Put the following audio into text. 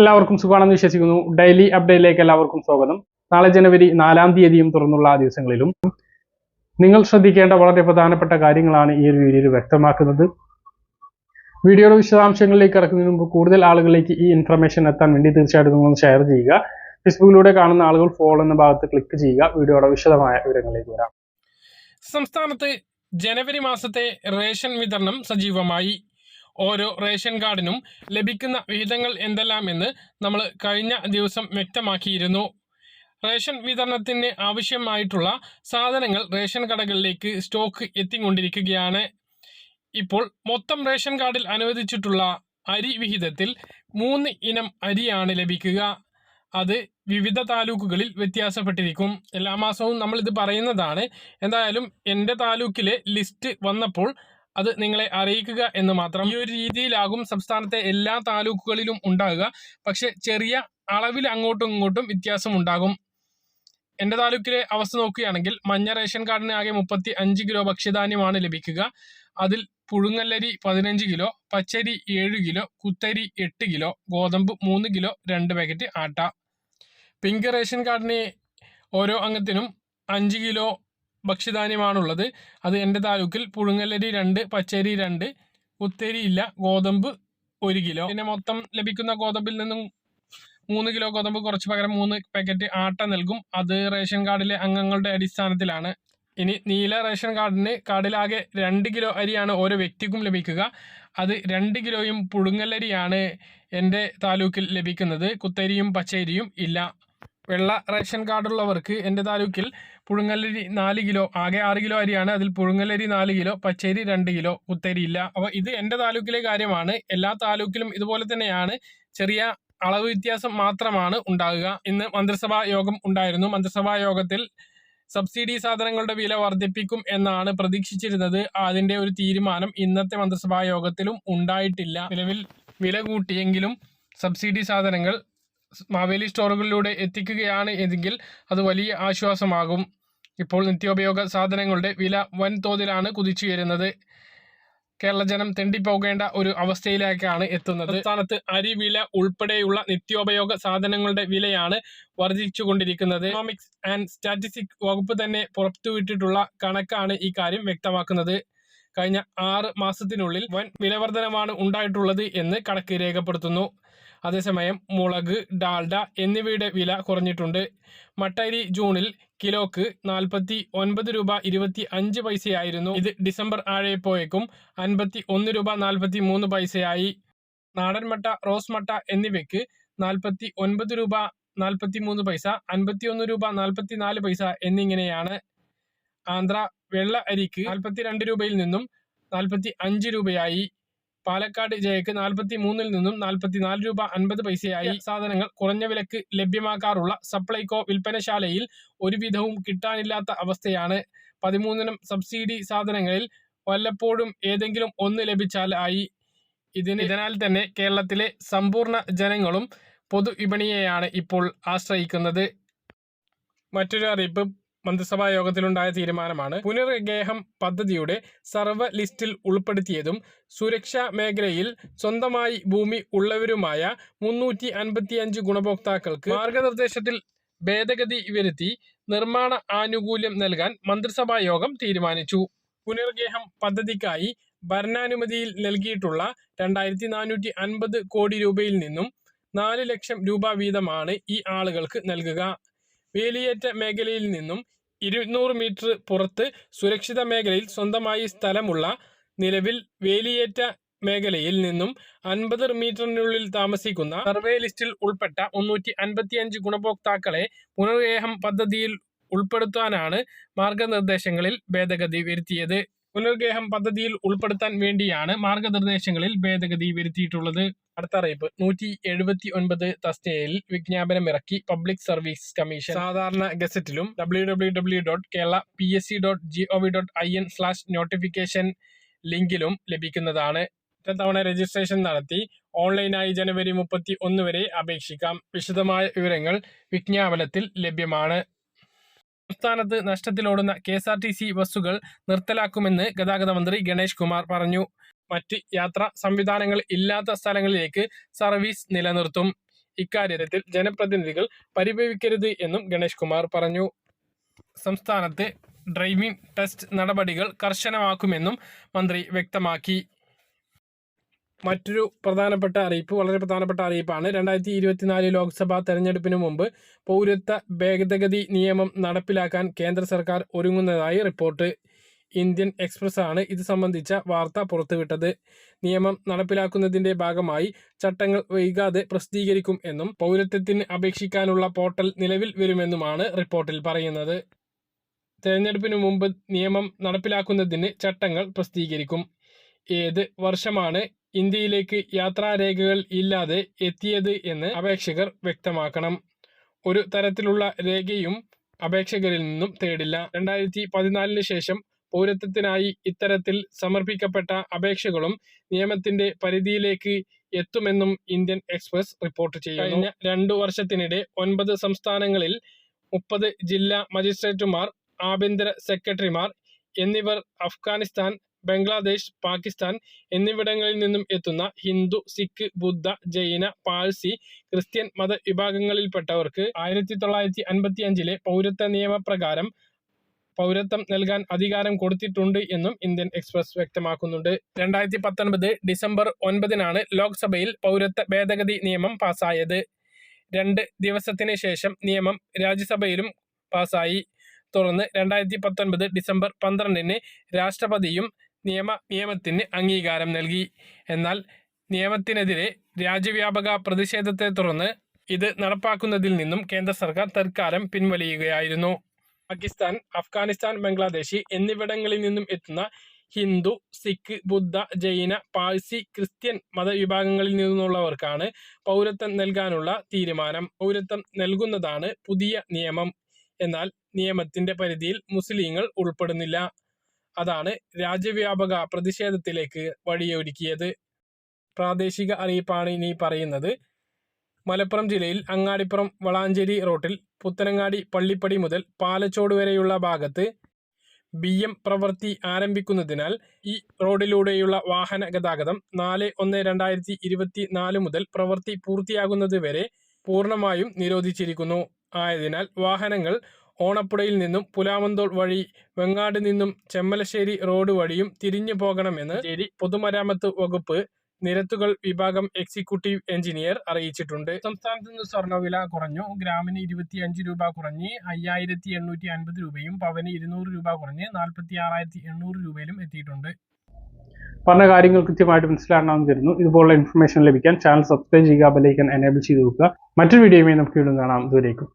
എല്ലാവർക്കും സുഖമാണെന്ന് വിശ്വസിക്കുന്നു. ഡെയിലി അപ്ഡേറ്റിലേക്ക് എല്ലാവർക്കും സ്വാഗതം. നാളെ ജനുവരി നാലാം തീയതിയും തുറന്നുള്ള ദിവസങ്ങളിലും നിങ്ങൾ ശ്രദ്ധിക്കേണ്ട വളരെ പ്രധാനപ്പെട്ട കാര്യങ്ങളാണ് ഈ ഒരു വീഡിയോയിൽ വ്യക്തമാക്കുന്നത്. വീഡിയോയുടെ വിശദാംശങ്ങളിലേക്ക് ഇറക്കുന്നതിന് മുമ്പ് കൂടുതൽ ആളുകളിലേക്ക് ഈ ഇൻഫർമേഷൻ എത്താൻ വേണ്ടി തീർച്ചയായിട്ടും നിങ്ങൾ ഷെയർ ചെയ്യുക. ഫേസ്ബുക്കിലൂടെ കാണുന്ന ആളുകൾ ഫോളോ എന്ന ഭാഗത്ത് ക്ലിക്ക് ചെയ്യുക. വീഡിയോയുടെ വിശദമായ വിവരങ്ങളിലേക്ക് വരാം. സംസ്ഥാനത്ത് ജനുവരി മാസത്തെ റേഷൻ വിതരണം സജീവമായി. ഓരോ റേഷൻ കാർഡിനും ലഭിക്കുന്ന വിഹിതങ്ങൾ എന്തെല്ലാമെന്ന് നമ്മൾ കഴിഞ്ഞ ദിവസം വ്യക്തമാക്കിയിരുന്നു. റേഷൻ വിതരണത്തിന് ആവശ്യമായിട്ടുള്ള സാധനങ്ങൾ റേഷൻ കടകളിലേക്ക് സ്റ്റോക്ക് എത്തിക്കൊണ്ടിരിക്കുകയാണ്. ഇപ്പോൾ മൊത്തം റേഷൻ കാർഡിൽ അനുവദിച്ചിട്ടുള്ള അരി വിഹിതത്തിൽ മൂന്ന് ഇനം അരിയാണ് ലഭിക്കുക. അത് വിവിധ താലൂക്കുകളിൽ വ്യത്യാസപ്പെട്ടിരിക്കും. എല്ലാ മാസവും നമ്മളിത് പറയുന്നതാണ്. എന്തായാലും എന്റെ താലൂക്കിലെ ലിസ്റ്റ് വന്നപ്പോൾ അത് നിങ്ങളെ അറിയിക്കുക എന്ന് മാത്രം. ഈ ഒരു രീതിയിലാകും സംസ്ഥാനത്തെ എല്ലാ താലൂക്കുകളിലും ഉണ്ടാകുക. പക്ഷെ ചെറിയ അളവിൽ അങ്ങോട്ടും ഇങ്ങോട്ടും വ്യത്യാസം ഉണ്ടാകും. എന്റെ താലൂക്കിലെ അവസ്ഥ നോക്കുകയാണെങ്കിൽ മഞ്ഞ റേഷൻ കാർഡിന് ആകെ മുപ്പത്തി അഞ്ച് കിലോ ഭക്ഷ്യധാന്യമാണ് ലഭിക്കുക. അതിൽ പുഴുങ്ങല്ലരി പതിനഞ്ച് കിലോ പച്ചരി ഏഴ് കിലോ കുത്തരി എട്ട് കിലോ ഗോതമ്പ് മൂന്ന് കിലോ രണ്ട് പാക്കറ്റ് ആട്ട. പിങ്ക് റേഷൻ കാർഡിന് ഓരോ അംഗത്തിനും അഞ്ച് കിലോ ഭക്ഷ്യധാന്യമാണുള്ളത്. അത് എന്റെ താലൂക്കിൽ പുഴുങ്ങലരി രണ്ട് പച്ചരി രണ്ട് കുത്തരി ഇല്ല ഗോതമ്പ് ഒരു കിലോ. പിന്നെ മൊത്തം ലഭിക്കുന്ന ഗോതമ്പിൽ നിന്നും മൂന്ന് കിലോ ഗോതമ്പ് കുറച്ച് പകരം മൂന്ന് പാക്കറ്റ് ആട്ട നൽകും. അത് റേഷൻ കാർഡിലെ അംഗങ്ങളുടെ അടിസ്ഥാനത്തിലാണ്. ഇനി നീല റേഷൻ കാർഡിന് കാർഡിലാകെ രണ്ട് കിലോ അരിയാണ് ഓരോ വ്യക്തിക്കും ലഭിക്കുക. അത് രണ്ട് കിലോയും പുഴുങ്ങലരിയാണ് എന്റെ താലൂക്കിൽ ലഭിക്കുന്നത്. കുത്തരിയും പച്ചരിയും ഇല്ല. വെള്ള റേഷൻ കാർഡുള്ളവർക്ക് എന്റെ താലൂക്കിൽ പുഴുങ്ങലരി നാല് കിലോ ആകെ ആറ് കിലോ അരിയാണ്. അതിൽ പുഴുങ്ങലരി നാല് കിലോ പച്ചരി രണ്ട് കിലോ കുത്തരി ഇല്ല. അപ്പോൾ ഇത് എന്റെ താലൂക്കിലെ കാര്യമാണ്. എല്ലാ താലൂക്കിലും ഇതുപോലെ തന്നെയാണ്. ചെറിയ അളവ് വ്യത്യാസം മാത്രമാണ് ഉണ്ടാകുക. ഇന്ന് മന്ത്രിസഭാ യോഗം ഉണ്ടായിരുന്നു. മന്ത്രിസഭാ യോഗത്തിൽ സബ്സിഡി സാധനങ്ങളുടെ വില വർദ്ധിപ്പിക്കും എന്നാണ് പ്രതീക്ഷിച്ചിരുന്നത്. അതിന്റെ ഒരു തീരുമാനം ഇന്നത്തെ മന്ത്രിസഭാ യോഗത്തിലും ഉണ്ടായിട്ടില്ല. നിലവിൽ വില കൂട്ടിയെങ്കിലും സബ്സിഡി സാധനങ്ങൾ മാവേലി സ്റ്റോറുകളിലൂടെ എത്തിക്കുകയാണ് എങ്കിൽ അത് വലിയ ആശ്വാസമാകും. ഇപ്പോൾ നിത്യോപയോഗ സാധനങ്ങളുടെ വില വൻതോതിലാണ് കുതിച്ചുയരുന്നത് കേരള ജനം തെണ്ടിപ്പോകേണ്ട ഒരു അവസ്ഥയിലേക്കാണ് എത്തുന്നത്. സംസ്ഥാനത്ത് അരി വില ഉൾപ്പെടെയുള്ള നിത്യോപയോഗ സാധനങ്ങളുടെ വിലയാണ് വർദ്ധിച്ചുകൊണ്ടിരിക്കുന്നത് എക്കണോമിക്സ് ആൻഡ് സ്റ്റാറ്റിസ്റ്റിക് വകുപ്പ് തന്നെ പുറത്തുവിട്ടിട്ടുള്ള കണക്കാണ് ഈ കാര്യം വ്യക്തമാക്കുന്നത്. കഴിഞ്ഞ ആറ് മാസത്തിനുള്ളിൽ വൻ വിലവർധനമാണ് ഉണ്ടായിട്ടുള്ളത് എന്ന് കണക്ക് രേഖപ്പെടുത്തുന്നു. അതേസമയം മുളക് ഡാൽഡ എന്നിവയുടെ വില കുറഞ്ഞിട്ടുണ്ട്. മട്ടരി ജൂണിൽ കിലോക്ക് നാൽപ്പത്തി ഒൻപത് രൂപ ഇരുപത്തി അഞ്ച് പൈസയായിരുന്നു. ഇത് ഡിസംബർ ആഴയപ്പോയേക്കും അൻപത്തി ഒന്ന് രൂപ നാൽപ്പത്തി മൂന്ന് പൈസയായി. നാടൻ മട്ട റോസ് മട്ട എന്നിവയ്ക്ക് നാൽപ്പത്തി ഒൻപത് രൂപ നാൽപ്പത്തി മൂന്ന് പൈസ അൻപത്തി ഒന്ന് രൂപ നാൽപ്പത്തി നാല് പൈസ എന്നിങ്ങനെയാണ്. ആന്ധ്ര വെള്ള അരിക്ക് നാൽപ്പത്തി രണ്ട് രൂപയിൽ നിന്നും നാൽപ്പത്തി അഞ്ച് രൂപയായി. പാലക്കാട് ജയക്ക് നാൽപ്പത്തി മൂന്നിൽ നിന്നും നാൽപ്പത്തി നാല് രൂപ അൻപത് പൈസയായി. സാധനങ്ങൾ കുറഞ്ഞ വിലക്ക് ലഭ്യമാക്കാറുള്ള സപ്ലൈകോ വിൽപ്പനശാലയിൽ ഒരുവിധവും കിട്ടാനില്ലാത്ത അവസ്ഥയാണ്. പതിമൂന്നിനം സബ്സിഡി സാധനങ്ങളിൽ വല്ലപ്പോഴും ഏതെങ്കിലും ഒന്ന് ലഭിച്ചാൽ ആയി. ഇതിന് ഇതിനാൽ തന്നെ കേരളത്തിലെ സമ്പൂർണ ജനങ്ങളും പൊതു വിപണിയെയാണ് ഇപ്പോൾ ആശ്രയിക്കുന്നത്. മറ്റൊരു അറിയിപ്പ് മന്ത്രിസഭാ യോഗത്തിലുണ്ടായ തീരുമാനമാണ് പുനർഗേഹം പദ്ധതിയുടെ സർവ ലിസ്റ്റിൽ ഉൾപ്പെടുത്തിയതും സുരക്ഷാ മേഖലയിൽ സ്വന്തമായി ഭൂമി ഉള്ളവരുമായ മുന്നൂറ്റി അൻപത്തിയഞ്ച് ഗുണഭോക്താക്കൾക്ക് മാർഗനിർദ്ദേശത്തിൽ ഭേദഗതി വരുത്തി നിർമ്മാണ ആനുകൂല്യം നൽകാൻ മന്ത്രിസഭാ യോഗം തീരുമാനിച്ചു. പുനർഗേഹം പദ്ധതിക്കായി ഭരണാനുമതിയിൽ നൽകിയിട്ടുള്ള രണ്ടായിരത്തി നാനൂറ്റി അൻപത് കോടി രൂപയിൽ നിന്നും നാല് ലക്ഷം രൂപ വീതമാണ് ഈ ആളുകൾക്ക് നൽകുക. വേലിയേറ്റ മേഖലയിൽ നിന്നും ഇരുന്നൂറ് മീറ്റർ പുറത്ത് സുരക്ഷിത മേഖലയിൽ സ്വന്തമായി സ്ഥലമുള്ള നിലവിൽ വേലിയേറ്റ മേഖലയിൽ നിന്നും അൻപത് മീറ്ററിനുള്ളിൽ താമസിക്കുന്ന സർവേ ലിസ്റ്റിൽ ഉൾപ്പെട്ട മുന്നൂറ്റി അൻപത്തിയഞ്ച് ഗുണഭോക്താക്കളെ പുനർഗേഹം പദ്ധതിയിൽ ഉൾപ്പെടുത്താനാണ് മാർഗനിർദ്ദേശങ്ങളിൽ ഭേദഗതി വരുത്തിയത്. പുനർഗേഹം പദ്ധതിയിൽ ഉൾപ്പെടുത്താൻ വേണ്ടിയാണ് മാർഗനിർദ്ദേശങ്ങളിൽ ഭേദഗതി വരുത്തിയിട്ടുള്ളത്. അടുത്ത അറിയിപ്പ്. നൂറ്റി എഴുപത്തി ഒൻപത് തസ്തികയിൽ വിജ്ഞാപനം ഇറക്കി പബ്ലിക് സർവീസ് കമ്മീഷൻ. സാധാരണ ഗസറ്റിലും W W W dot Kerala P S C dot G O V dot I N slash notification ലിങ്കിലും ലഭിക്കുന്നതാണ്. ഒറ്റ തവണ രജിസ്ട്രേഷൻ നടത്തി ഓൺലൈനായി ജനുവരി മുപ്പത്തി ഒന്ന് വരെ അപേക്ഷിക്കാം. വിശദമായ വിവരങ്ങൾ വിജ്ഞാപനത്തിൽ ലഭ്യമാണ്. സംസ്ഥാനത്ത് നഷ്ടത്തിലോടുന്ന K S R T C ബസ്സുകൾ നിർത്തലാക്കുമെന്ന് ഗതാഗത മന്ത്രി ഗണേഷ് കുമാർ പറഞ്ഞു. മറ്റ് യാത്രാ സംവിധാനങ്ങൾ ഇല്ലാത്ത സ്ഥലങ്ങളിലേക്ക് സർവീസ് നിലനിർത്തും. ഇക്കാര്യത്തിൽ ജനപ്രതിനിധികൾ പരിഭവിക്കരുത് എന്നും ഗണേഷ് കുമാർ പറഞ്ഞു. സംസ്ഥാനത്തെ ഡ്രൈവിംഗ് ടെസ്റ്റ് നടപടികൾ കർശനമാക്കുമെന്നും മന്ത്രി വ്യക്തമാക്കി. മറ്റൊരു പ്രധാനപ്പെട്ട അറിയിപ്പ് വളരെ പ്രധാനപ്പെട്ട അറിയിപ്പാണ്. രണ്ടായിരത്തി ഇരുപത്തിനാല് ലോക്സഭാ തെരഞ്ഞെടുപ്പിന് മുമ്പ് പൗരത്വ ഭേദഗതി നിയമം നടപ്പിലാക്കാൻ കേന്ദ്ര സർക്കാർ ഒരുങ്ങുന്നതായി റിപ്പോർട്ട്. ഇന്ത്യൻ എക്സ്പ്രസ് ആണ് ഇത് സംബന്ധിച്ച വാർത്ത പുറത്തുവിട്ടത്. നിയമം നടപ്പിലാക്കുന്നതിന്റെ ഭാഗമായി ചട്ടങ്ങൾ വൈകാതെ പ്രസിദ്ധീകരിക്കും എന്നും പൗരത്വത്തിന് അപേക്ഷിക്കാനുള്ള പോർട്ടൽ നിലവിൽ വരുമെന്നുമാണ് റിപ്പോർട്ടിൽ പറയുന്നത്. തെരഞ്ഞെടുപ്പിന് മുമ്പ് നിയമം നടപ്പിലാക്കുന്നതിന് ചട്ടങ്ങൾ പ്രസിദ്ധീകരിക്കും. ഏത് വർഷമാണ് ഇന്ത്യയിലേക്ക് യാത്രാരേഖകൾ ഇല്ലാതെ എത്തിയത് എന്ന് അപേക്ഷകർ വ്യക്തമാക്കണം. ഒരു തരത്തിലുള്ള രേഖയും അപേക്ഷകരിൽ നിന്നും തേടില്ല. രണ്ടായിരത്തി പതിനാലിന് ശേഷം പൗരത്വത്തിനായി ഇത്തരത്തിൽ സമർപ്പിക്കപ്പെട്ട അപേക്ഷകളും നിയമത്തിന്റെ പരിധിയിലേക്ക് എത്തുമെന്നും ഇന്ത്യൻ എക്സ്പ്രസ് റിപ്പോർട്ട് ചെയ്യുന്നു. കഴിഞ്ഞ രണ്ടു വർഷത്തിനിടെ ഒൻപത് സംസ്ഥാനങ്ങളിൽ മുപ്പത് ജില്ലാ മജിസ്ട്രേറ്റുമാർ ആഭ്യന്തര സെക്രട്ടറിമാർ എന്നിവർ അഫ്ഗാനിസ്ഥാൻ ബംഗ്ലാദേശ് പാകിസ്ഥാൻ എന്നിവിടങ്ങളിൽ നിന്നും എത്തുന്ന ഹിന്ദു സിഖ് ബുദ്ധ ജൈന പാഴ്സി ക്രിസ്ത്യൻ മത വിഭാഗങ്ങളിൽപ്പെട്ടവർക്ക് ആയിരത്തി തൊള്ളായിരത്തി അൻപത്തി അഞ്ചിലെ പൗരത്വ നിയമപ്രകാരം പൗരത്വം നൽകാൻ അധികാരം കൊടുത്തിട്ടുണ്ട് എന്നും ഇന്ത്യൻ എക്സ്പ്രസ് വ്യക്തമാക്കുന്നുണ്ട്. രണ്ടായിരത്തി പത്തൊൻപത് ഡിസംബർ ഒൻപതിനാണ് ലോക്സഭയിൽ പൗരത്വ ഭേദഗതി നിയമം പാസായത് രണ്ട് ദിവസത്തിന് ശേഷം നിയമം രാജ്യസഭയിലും പാസായി തുടർന്ന് രണ്ടായിരത്തി പത്തൊൻപത് ഡിസംബർ പന്ത്രണ്ടിന് രാഷ്ട്രപതിയും നിയമ നിയമത്തിന് അംഗീകാരം നൽകി. എന്നാൽ നിയമത്തിനെതിരെ രാജ്യവ്യാപക പ്രതിഷേധത്തെ തുടർന്ന് ഇത് നടപ്പാക്കുന്നതിൽ നിന്നും കേന്ദ്ര സർക്കാർ തൽക്കാലം പിൻവലിയുകയായിരുന്നു. പാകിസ്ഥാൻ അഫ്ഗാനിസ്ഥാൻ ബംഗ്ലാദേശി എന്നിവിടങ്ങളിൽ നിന്നും എത്തുന്ന ഹിന്ദു സിഖ് ബുദ്ധ ജൈന പാഴ്സി ക്രിസ്ത്യൻ മതവിഭാഗങ്ങളിൽ നിന്നുള്ളവർക്കാണ് പൗരത്വം നൽകാനുള്ള തീരുമാനം. പൗരത്വം നൽകുന്നതാണ് പുതിയ നിയമം. എന്നാൽ നിയമത്തിന്റെ പരിധിയിൽ മുസ്ലിങ്ങൾ ഉൾപ്പെടുന്നില്ല. അതാണ് രാജ്യവ്യാപക പ്രതിഷേധത്തിലേക്ക് വഴിയൊരുക്കിയത്. പ്രാദേശിക അറിയിപ്പാണ് ഇനി പറയുന്നത്. മലപ്പുറം ജില്ലയിൽ അങ്ങാടിപ്പുറം വളാഞ്ചേരി റോട്ടിൽ പുത്തനങ്ങാടി പള്ളിപ്പടി മുതൽ പാലച്ചോട് വരെയുള്ള ഭാഗത്ത് ബി എം പ്രവൃത്തി ആരംഭിക്കുന്നതിനാൽ ഈ റോഡിലൂടെയുള്ള വാഹന ഗതാഗതം നാല് ഒന്ന് രണ്ടായിരത്തി ഇരുപത്തി നാല് മുതൽ പ്രവൃത്തി പൂർത്തിയാകുന്നത് വരെ പൂർണമായും നിരോധിച്ചിരിക്കുന്നു. ആയതിനാൽ വാഹനങ്ങൾ ഓണപ്പുഴയിൽ നിന്നും പുലാമന്തോൾ വഴി വെങ്ങാട് നിന്നും ചെമ്മലശ്ശേരി റോഡ് വഴിയും തിരിഞ്ഞു പോകണമെന്ന് ശരി. പൊതുമരാമത്ത് വകുപ്പ് നിരത്തുകൾ വിഭാഗം എക്സിക്യൂട്ടീവ് എഞ്ചിനീയർ അറിയിച്ചിട്ടുണ്ട്. സംസ്ഥാനത്ത് നിന്ന് സ്വർണവില കുറഞ്ഞു. ഗ്രാമിന് ഇരുപത്തി അഞ്ച് രൂപ കുറഞ്ഞ്. അയ്യായിരത്തി എണ്ണൂറ്റി അൻപത് രൂപയും പവന് ഇരുന്നൂറ് രൂപ കുറഞ്ഞ് നാൽപ്പത്തി ആറായിരത്തി എണ്ണൂറ് രൂപയിലും എത്തിയിട്ടുണ്ട്. പറഞ്ഞ കാര്യങ്ങൾ കൃത്യമായിട്ട് മനസ്സിലാക്കണമെന്ന് തരുന്നു ഇതുപോലുള്ള ഇൻഫർമേഷൻ ലഭിക്കാൻ ചാനൽ സബ്സ്ക്രൈബ് ചെയ്യുക ബെലൈക്കൻ എനേബിൾ ചെയ്ത് നോക്കുക മറ്റൊരു വീഡിയോയുമായി നമുക്ക് വീണ്ടും കാണാം. ദൂരേക്കും